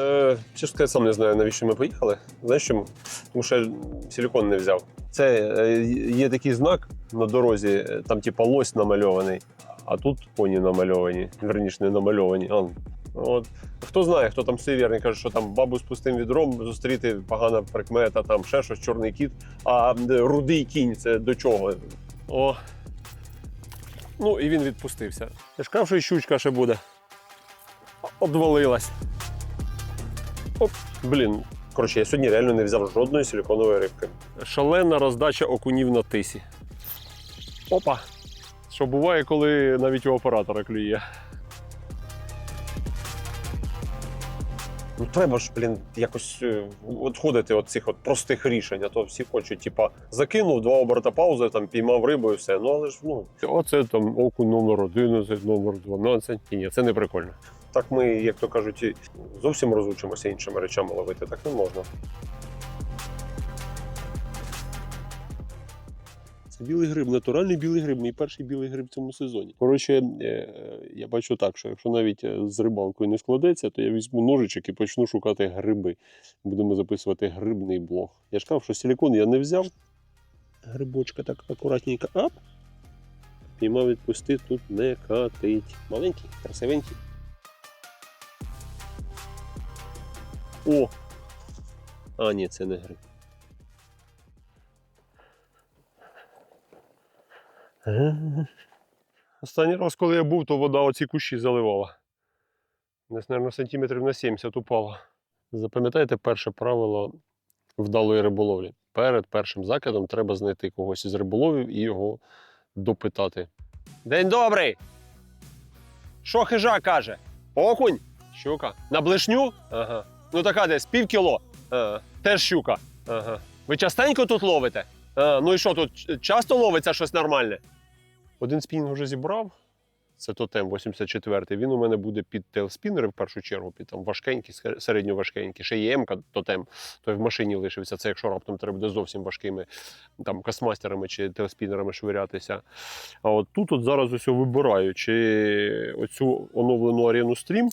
Е, чесно сказати, сам не знаю, навіщо ми поїхали. Знаєш чому? Тому що я силікон не взяв. Це е, є такий знак на дорозі, е, там типа лось намальований, а тут коні намальовані. Верніше, не намальовані. А, от. Хто знає, хто там суєвірний, каже, що там бабу з пустим відром зустріти погана прикмета, там ще щось, чорний кіт, а рудий кінь це до чого? О. Ну і він відпустився. Я ж казав, що і щучка ще буде. Обвалилась. Оп, блін. Коротше, я сьогодні реально не взяв жодної силіконової рибки. Шалена роздача окунів на тисі. Опа! Що буває, коли навіть у оператора клює. Ну треба ж, блін, якось е, відходити від цих от простих рішень, а то всі хочуть, типа, закинув два оберта паузи, там піймав рибу і все. Ну але ж ну, оце там окунь номер 11, номер 12. І ні, це не прикольно. Так ми, як то кажуть, зовсім розучимося іншими речами ловити, так не можна. Білий гриб, натуральний білий гриб, мій перший білий гриб в цьому сезоні. Коротше, е, я бачу так, що якщо навіть е, з рибалкою не складеться, то я візьму ножичок і почну шукати гриби. Будемо записувати грибний блог. Я ж казав, що силікон я не взяв. Грибочка так акуратненько. Ап. Піймав відпусти, тут не катить. Маленький, красивенький. О! А, ні, це не гриб. Останній раз, коли я був, то вода оці кущі заливала. Десь, мабуть, сантиметрів на 70 упала. Запам'ятайте перше правило вдалої риболовлі. Перед першим закидом треба знайти когось із риболовів і його допитати. День добрий! Що хижак каже? Окунь? Щука. На блишню? Ага. Ну така десь пів кіло. Ага. Теж щука. Ага. Ви частенько тут ловите? А, ну і що, тут часто ловиться щось нормальне? Один спінінг вже зібрав. Це тотем 84-й. Він у мене буде під тейлспінери в першу чергу, під там важкенькі, середньоважкенькі. Ще є МК тотем, той в машині лишився. Це якщо раптом треба буде зовсім важкими там касмастерами чи тейлспінерами швирятися. А от тут от зараз ось вибираю, чи оцю оновлену арену стрім,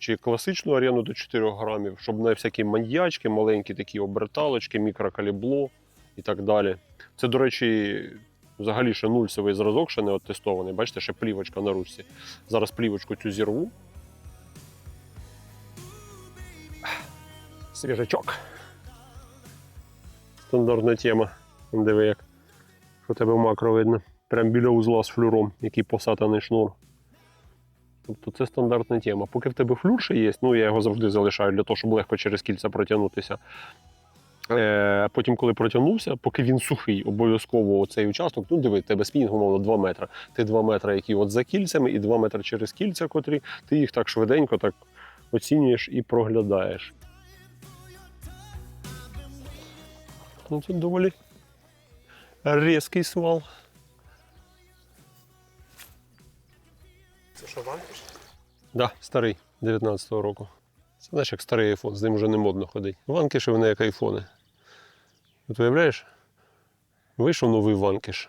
чи класичну арену до 4 грамів, щоб на всякі маньячки, маленькі такі оберталочки, мікрокалібло і так далі. Це, до речі, взагалі ще нульсовий зразок, ще не оттестований. Бачите, ще плівочка на ручці. Зараз плівочку цю зірву. Свіжачок. Стандартна тема. Диви як. Що тебе макро видно. Прям біля узла з флюром, який посатаний шнур. Тобто це стандартна тема. Поки в тебе флюр є, ну я його завжди залишаю для того, щоб легко через кільця протягнутися. Е, Потім, коли протягнувся, поки він сухий, обов'язково цей участок, ну диви, тебе спінінг, умовно, 2 метри. Ти 2 метри, які от за кільцями, і 2 метри через кільця, котрі ти їх так швиденько так оцінюєш і проглядаєш. Ну, Тут доволі різкий свал. Що ванкіш? Да, старий 19-го року. Це знаєш, як старий айфон, з ним вже не модно ходити. Ванкіші вони як айфони. От уявляєш? Вийшов новий ванкіш.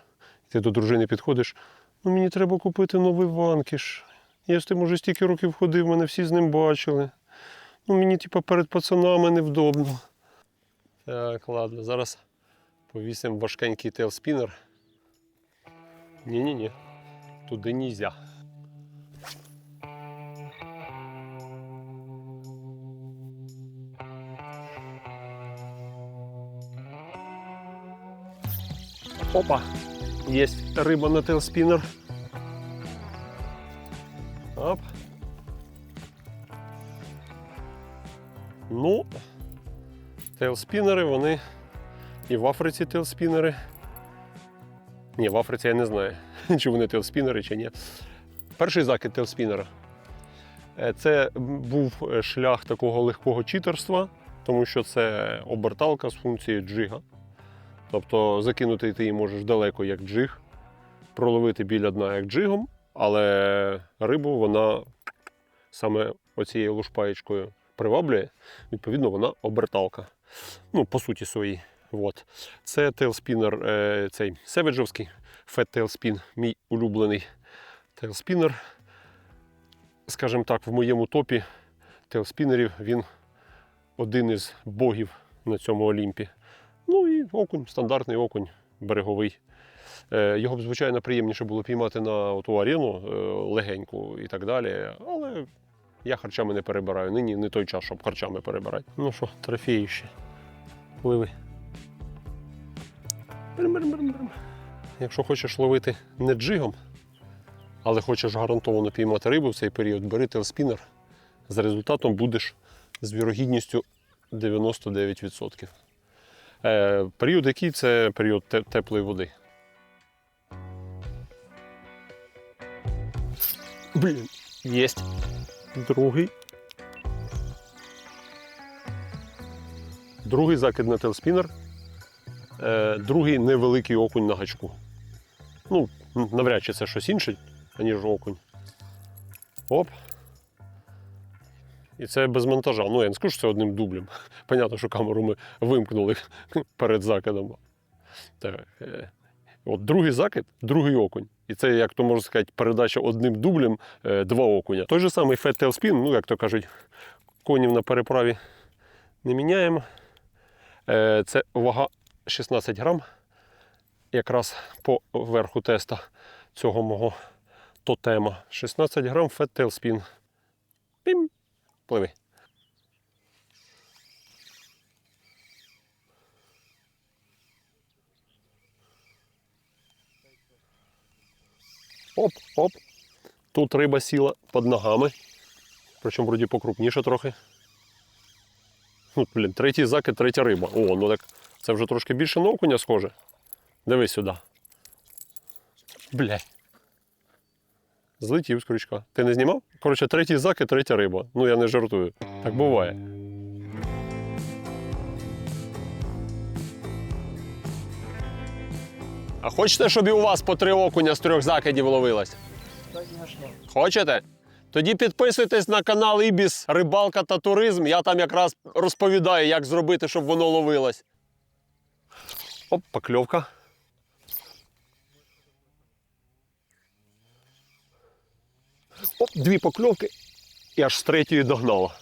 І ти до дружини підходиш. Ну мені треба купити новий ванкіш. Я з тим уже стільки років ходив, мене всі з ним бачили. Ну мені, типа, перед пацанами невдобно. Так, ладно, зараз повісимо важкенький тейлспінер. Ні-ні-ні. Туди нельзя. Опа! Есть рыба на тейлспиннер. Оп. Ну, тейлспінери, вони і в Африці тейлспінери. Ні, в Африці я не знаю, чи вони тейлспінери, чи ні. Перший закид тейлспінера. Е, Це був е, шлях такого легкого читерства, тому що це оберталка з функцією джига. Тобто закинути ти її можеш далеко як джиг, проловити біля дна як джигом, але рибу вона саме оцією лушпаєчкою приваблює, відповідно, вона оберталка. Ну, по суті своїй. От. Це тейлспінер, е, цей севеджовський Fat Tailspin, мій улюблений тейлспінер. Скажімо так, в моєму топі тейлспінерів він один із богів на цьому Олімпі. Ну і окунь, стандартний окунь, береговий. Е, Його б, звичайно, приємніше було піймати на ту арену е, легеньку і так далі. Але я харчами не перебираю. Нині не той час, щоб харчами перебирати. Ну що, трофеї ще. Пливи. Якщо хочеш ловити не джигом, але хочеш гарантовано піймати рибу в цей період, бери телспінер. За результатом будеш з вірогідністю 99%. Е, період який це період теплої води. Блін, єсть. Другий. Другий закид на телспінер. Е, другий невеликий окунь на гачку. Ну, навряд чи це щось інше, аніж окунь. Оп. І це без монтажа. Ну, я не скажу, що це одним дублем. Понятно, що камеру ми вимкнули перед закидом. Так, е, от другий закид, другий окунь. І це, як то можна сказати, передача одним дублем е, два окуня. Той же самий Fat Tail Spin, ну, як то кажуть, конів на переправі не міняємо. Е, Це вага 16 грам. Якраз по верху теста цього мого тотема. 16 грам Fat Tail Spin. Пім. Пливи. Оп, оп. Тут риба сіла під ногами. Причому вроді покрупніше трохи. Ну, блін, третій закид, третя риба. О, ну так це вже трошки більше на окуня схоже. Дивись сюди. Блядь. Злетів з крючка. Ти не знімав? Коротше, третій закид, третя риба. Ну я не жартую. Так буває. А хочете, щоб і у вас по три окуня з трьох закидів ловилось? Хочете? Тоді підписуйтесь на канал Ібіс Рибалка та туризм. Я там якраз розповідаю, як зробити, щоб воно ловилось. Оп, покльовка. Оп, дві покльовки і аж з третьої догнала.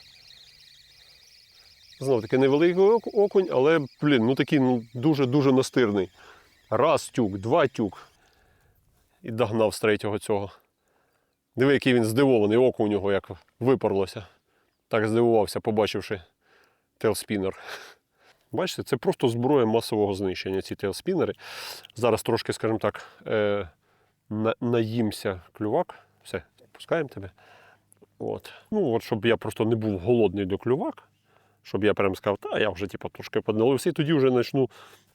Знов таки невеликий окунь, але, блін, ну такий ну, дуже-дуже настирний. Раз тюк, два тюк. І догнав з третього цього. Диви, який він здивований, око у нього як випарлося. Так здивувався, побачивши телспінер. Бачите, це просто зброя масового знищення, ці телспінери. Зараз трошки, скажімо так, е, на, наїмся клювак. Все, пускаємо тебе. От. Ну, от, щоб я просто не був голодний до клювак, щоб я прям сказав, та я вже типу, трошки подналився, і тоді вже почну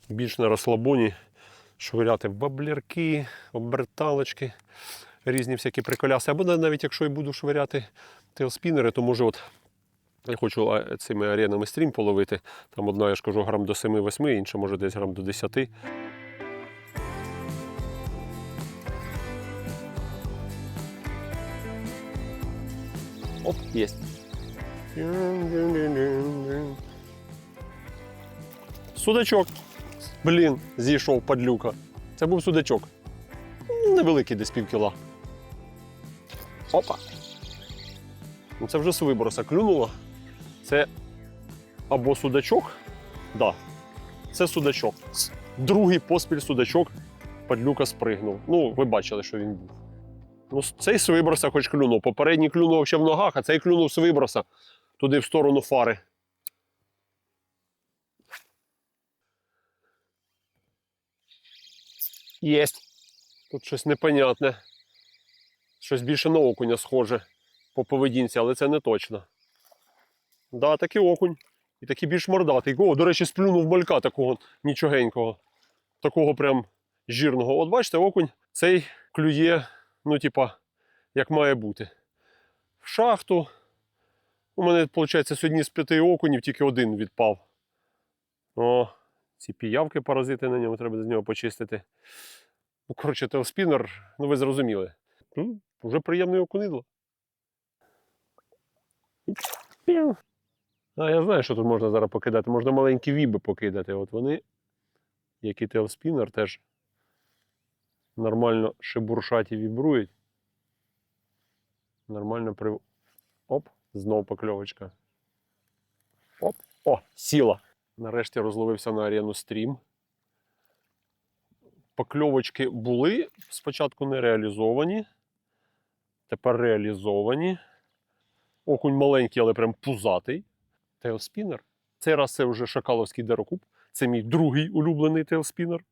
більш на розслабоні швиряти в баблярки, оберталочки різні всякі приколяси. Або навіть якщо і буду швиряти тейлспінери, то може от я хочу цими аренами стрім половити. Там одна, я ж кажу, грам до 7-8, інша може десь грам до 10. Оп, єсть. Судачок. Блін, зійшов падлюка. Це був судачок. Невеликий десь пів кіла. Опа. Ну, це вже з виброса клюнуло. Це або судачок. Да. Це судачок. Другий поспіль судачок. Падлюка спригнув. Ну, ви бачили, що він був. Ну, цей з виброса хоч клюнув. Попередній клюнув ще в ногах, а цей клюнув з виброса туди в сторону фари. Єсть. Тут щось непонятне. Щось більше на окуня схоже по поведінці, але це не точно. Да, такий окунь. І такий більш мордатий. О, до речі, сплюнув малька такого нічогенького. Такого прям жирного. От бачите, окунь цей клює, ну, типа, як має бути. В шахту. У мене, виходить, сьогодні з п'яти окунів тільки один відпав. О, ці піявки паразити на ньому, треба з нього почистити. Ну, коротше, телспінер, ну ви зрозуміли. Ну, вже приємне окунидло. А я знаю, що тут можна зараз покидати. Можна маленькі віби покидати. От вони, як і телспінер, теж нормально шебуршать і вібрують. Нормально при. Оп, Знов покльовочка. Оп. О, сіла. Нарешті розловився на арену стрім. Покльовочки були, спочатку не реалізовані. Тепер реалізовані. Окунь маленький, але прям пузатий. Тейлспінер. Цей раз це вже шакаловський дерокуб. Це мій другий улюблений тейлспінер.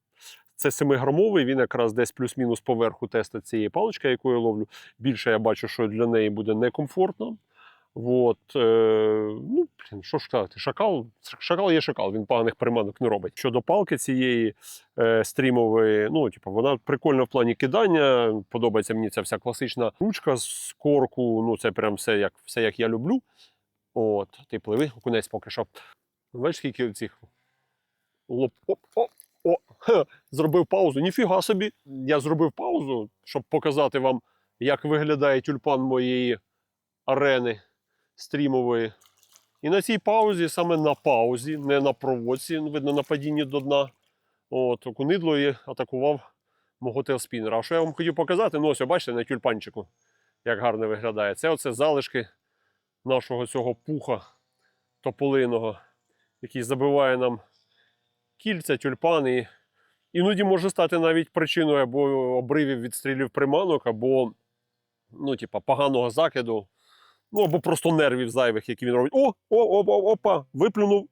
Це 7-грамовий, він якраз десь плюс-мінус поверху теста цієї палички, яку я ловлю. Більше я бачу, що для неї буде некомфортно. От, е, ну, блін, що ж сказати, шакал, шакал є шакал, він поганих приманок не робить. Щодо палки цієї е, стрімової, ну, типу, вона прикольна в плані кидання. Подобається мені ця вся класична ручка з корку. Ну, це прям все як, все, як я люблю. От, ти пливи, окунець поки що. Бачиш, скільки цих лоп, оп, оп, о, хе, зробив паузу. Ніфіга собі. Я зробив паузу, щоб показати вам, як виглядає тюльпан моєї арени стрімової. І на цій паузі, саме на паузі, не на проводці, видно, на падінні до дна. От, окунидло і атакував мого тейлспінера. А що я вам хотів показати? Ну, ось, бачите, на тюльпанчику, як гарно виглядає. Це оце залишки нашого цього пуха тополиного, який забиває нам кільця, тюльпани. Іноді може стати навіть причиною або обривів відстрілів приманок, або ну, типа, поганого закиду, ну або просто нервів зайвих, які він робить. О, о, о, опа, виплюнув,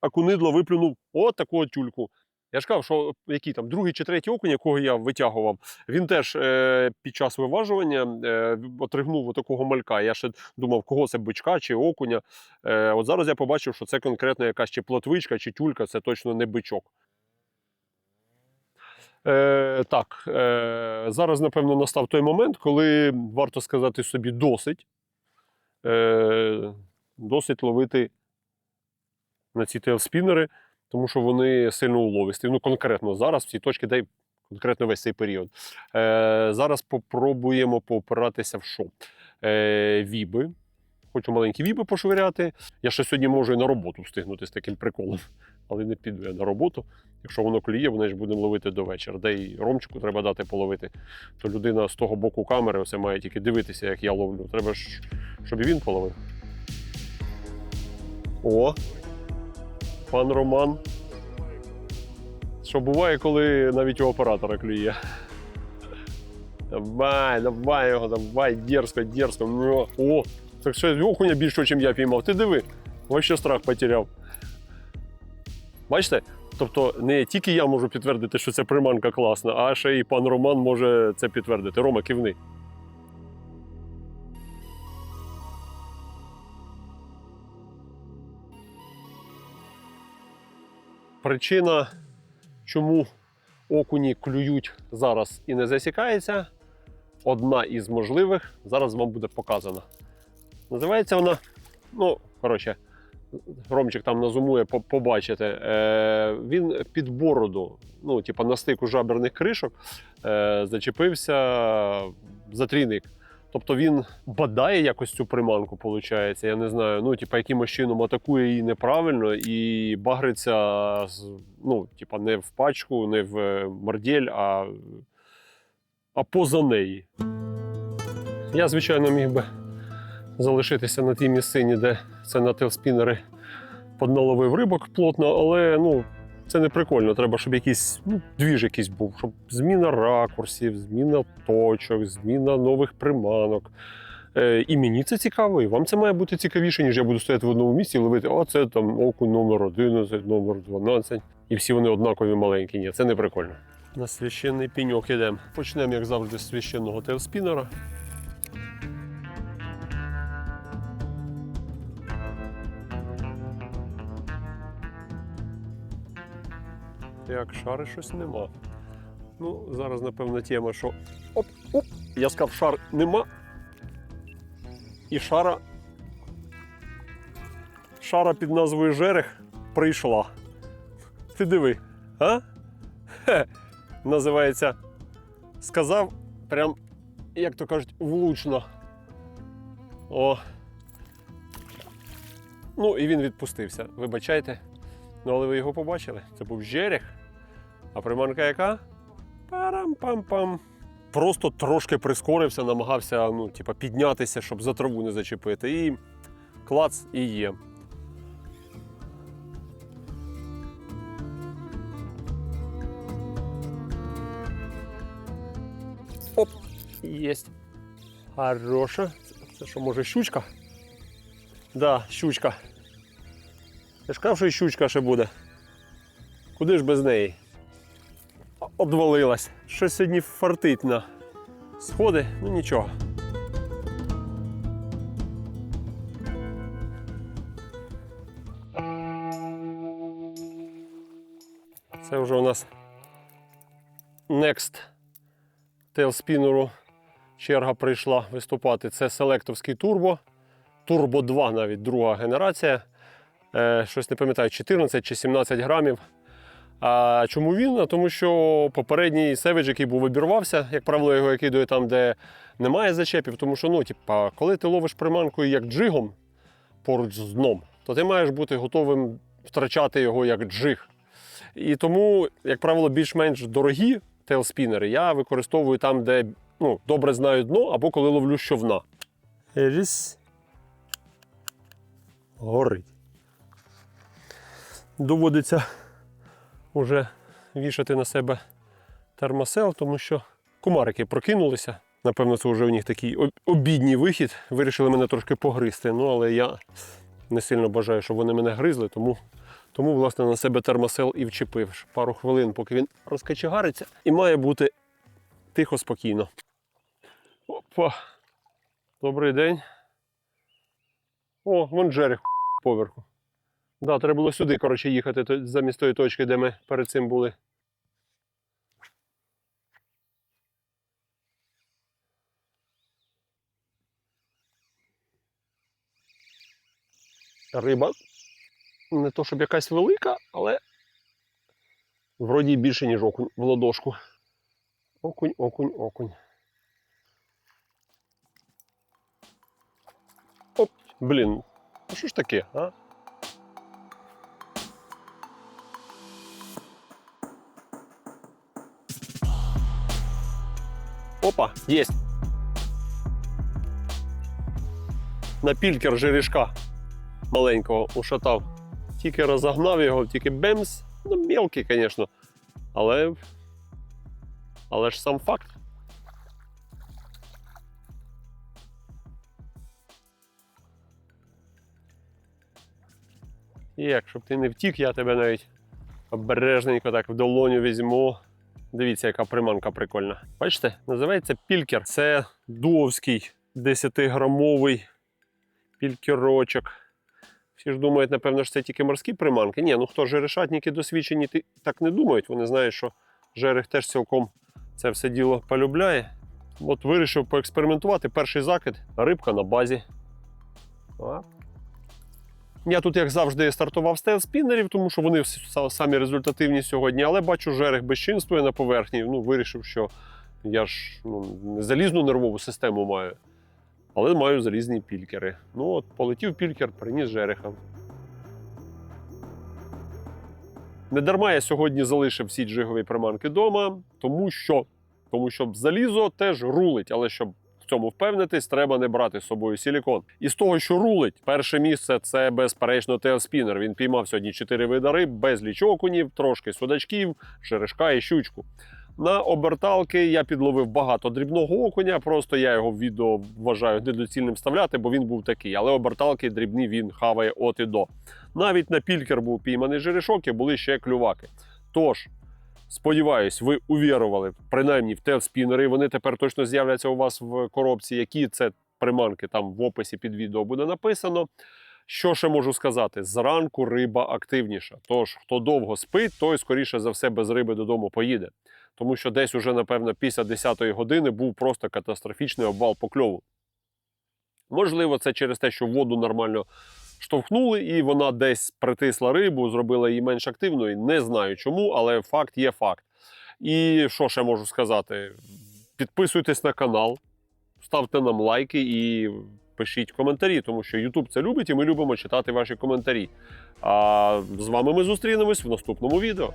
акунидло виплюнув от таку тюльку. Я ж кажу, що який там другий чи третій окунь, якого я витягував, він теж е, під час виважування е, отригнув отакого малька. Я ще думав, кого це бичка чи окуня. Е, от зараз я побачив, що це конкретно якась чи плотвичка, чи тюлька, це точно не бичок. Е, так, е, зараз, напевно, настав той момент, коли варто сказати собі досить. Е, досить ловити на ці тейлспінери, тому що вони сильно уловисті. Ну, конкретно зараз, в цій точці, де конкретно весь цей період. Е, зараз попробуємо поопиратися в що? Е, віби. Хочу маленькі віби пошвиряти. Я ще сьогодні можу і на роботу встигнути з таким приколом, але не піду я на роботу. Якщо воно клює, вони ж будемо ловити до вечора. Де й ромчику треба дати половити. То людина з того боку камери оце має тільки дивитися, як я ловлю. Треба ж, щоб і він половив. О! Пан Роман. Що буває, коли навіть у оператора клює. Давай, давай його, давай, дерзко, дерзко. О, так що окуня більше, ніж я піймав. Ти диви, вообще страх потеряв. Бачите? Тобто не тільки я можу підтвердити, що це приманка класна, а ще і пан Роман може це підтвердити. Рома, кивни. Причина, чому окуні клюють зараз і не засікається, одна із можливих зараз вам буде показана. Називається вона, ну, коротше, Ромчик там назумує, по- побачите. Е, він під бороду, ну, типа на стику жаберних кришок, е, зачепився за трійник. Тобто він бадає якось цю приманку, виходить, я не знаю, ну, типа, якимось чином атакує її неправильно і багриться ну, типа, не в пачку, не в е, мордель, а, а поза неї. Я, звичайно, міг би залишитися на тій місцині, де це на телспінери подналовив рибок плотно, але ну, це не прикольно. Треба, щоб якийсь ну, двіж якийсь був, щоб зміна ракурсів, зміна точок, зміна нових приманок. Е, і мені це цікаво, і вам це має бути цікавіше, ніж я буду стояти в одному місці і ловити, а це там окунь номер 11, номер 12. І всі вони однакові маленькі. Ні, це не прикольно. На священний піньок ідемо. Почнемо, як завжди, з священного тейлспінера. Як шари щось нема. Ну, зараз, напевно, тема, що оп, оп, я сказав, шар нема. І шара. Шара під назвою Жерех прийшла. Ти диви, а? Хе. Називається. Сказав прям, як то кажуть, влучно. О. Ну, і він відпустився. Вибачайте. Ну, але ви його побачили. Це був жерех. А приманка яка? Парам-пам-пам. Просто трошки прискорився, намагався ну, типа, піднятися, щоб за траву не зачепити. І клац і є. Оп, єсть. Хороша. Це, що, може, щучка? Да, щучка. Я ж казав, що і щучка ще буде. Куди ж без неї? Обвалилась. Щось сьогодні фартить на сходи, ну нічого. Це вже у нас Next тейлспінеру черга прийшла виступати. Це селектовський турбо. Турбо 2 навіть друга генерація. Е, щось не пам'ятаю, 14 чи 17 грамів. А чому він? Тому що попередній Savage, який був обірвався, як правило, його кидаю там, де немає зачепів. Тому що, ну, типа, коли ти ловиш приманку як джигом поруч з дном, то ти маєш бути готовим втрачати його як джиг. І тому, як правило, більш-менш дорогі тейлспінери я використовую там, де ну, добре знаю дно, або коли ловлю щовна. Ріс. Горить. Доводиться вже вішати на себе термосел, тому що кумарики прокинулися. Напевно, це вже у них такий об- обідній вихід. Вирішили мене трошки погризти. Ну, але я не сильно бажаю, щоб вони мене гризли, тому, тому власне, на себе термосел і вчепив. Пару хвилин, поки він розкачегариться, і має бути тихо, спокійно. Опа. Добрий день. О, вон Джеріх поверху. Да, треба було сюди, коротше, їхати замість тої точки, де ми перед цим були. Риба не то, щоб якась велика, але вроді більше, ніж окунь в ладошку. Окунь, окунь, окунь. Оп, блін, ну що ж таке, а? Опа, єсть. На пількер жерішка маленького ушатав. Тільки розогнав його, тільки бемс. Ну, мелкий, звісно. Але. Але ж сам факт. Як, щоб ти не втік, я тебе навіть обережненько так в долоню візьму. Дивіться, яка приманка прикольна. Бачите, називається пількер. Це дуовський 10-грамовий пількерочок. Всі ж думають, напевно, що це тільки морські приманки. Ні, ну хто жерешатники досвідчені, так не думають. Вони знають, що жерех теж цілком це все діло полюбляє. От вирішив поекспериментувати. Перший закид, рибка на базі. Я тут, як завжди, стартував з спінерів, тому що вони самі результативні сьогодні, але бачу, жерех безчинствує на поверхні. Ну, вирішив, що я ж ну, залізну нервову систему маю, але маю залізні пількери. Ну от, полетів пількер, приніс жереха. Не дарма я сьогодні залишив всі джигові приманки вдома, тому що, тому що залізо теж рулить, але щоб цьому впевнитись, треба не брати з собою силікон. І з того, що рулить, перше місце це безперечно теоспінер. Він піймав сьогодні 4 види риб, безліч окунів, трошки судачків, жерешка і щучку. На оберталки я підловив багато дрібного окуня, просто я його в відео вважаю недоцільним вставляти, бо він був такий. Але оберталки дрібні він хаває от і до. Навіть на пількер був пійманий жерешок і були ще клюваки. Тож, сподіваюсь, ви увірували принаймні в телспінери. Вони тепер точно з'являться у вас в коробці. Які це приманки там в описі під відео буде написано. Що ще можу сказати? Зранку риба активніша. Тож, хто довго спить, той, скоріше за все, без риби додому поїде. Тому що десь уже, напевно, після 10-ї години був просто катастрофічний обвал покльову. Можливо, це через те, що воду нормально штовхнули, і вона десь притисла рибу, зробила її менш активною. Не знаю чому, але факт є факт. І що ще можу сказати? Підписуйтесь на канал, ставте нам лайки і пишіть коментарі, тому що YouTube це любить, і ми любимо читати ваші коментарі. А з вами ми зустрінемось в наступному відео.